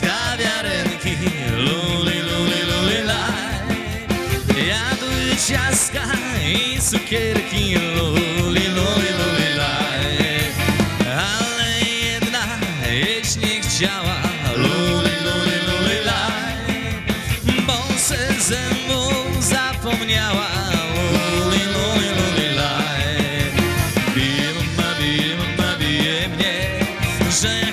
kawiarenki Luli, luli, luli, laj. Jadły ciastka i cukierki Luli, luli, luli, laj. Ale jedna jeśli chciała Luli, luli, luli, laj. Bo se zębów zapomniała Luli, luli, laj. Bije mama, bije mama, bije mnie że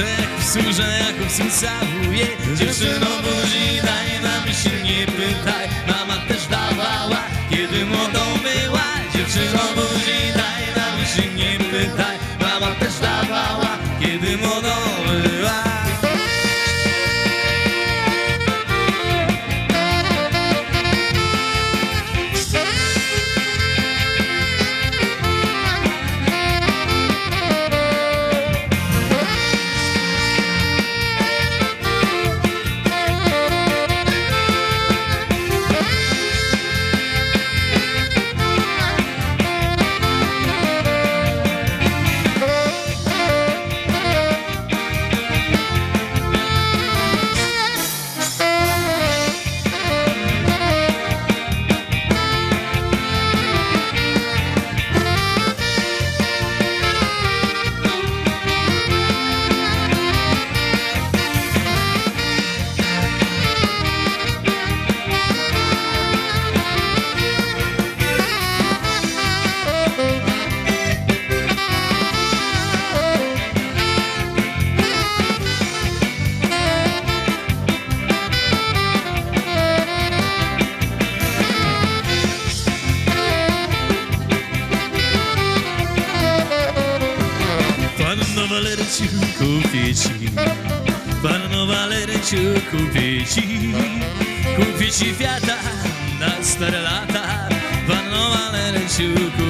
Że jak chcę, że jak chcę całuje Dziewczyno buzi daj nam się nie pytaj. Mama też dawała, kiedy młodą była. Dziewczyno buzi daj nam się nie pytaj. Mama też dawała, kiedy młodą confeci, fanno valere ciù confeci, confeci fiata, da starelata, fanno valere ciù confeci.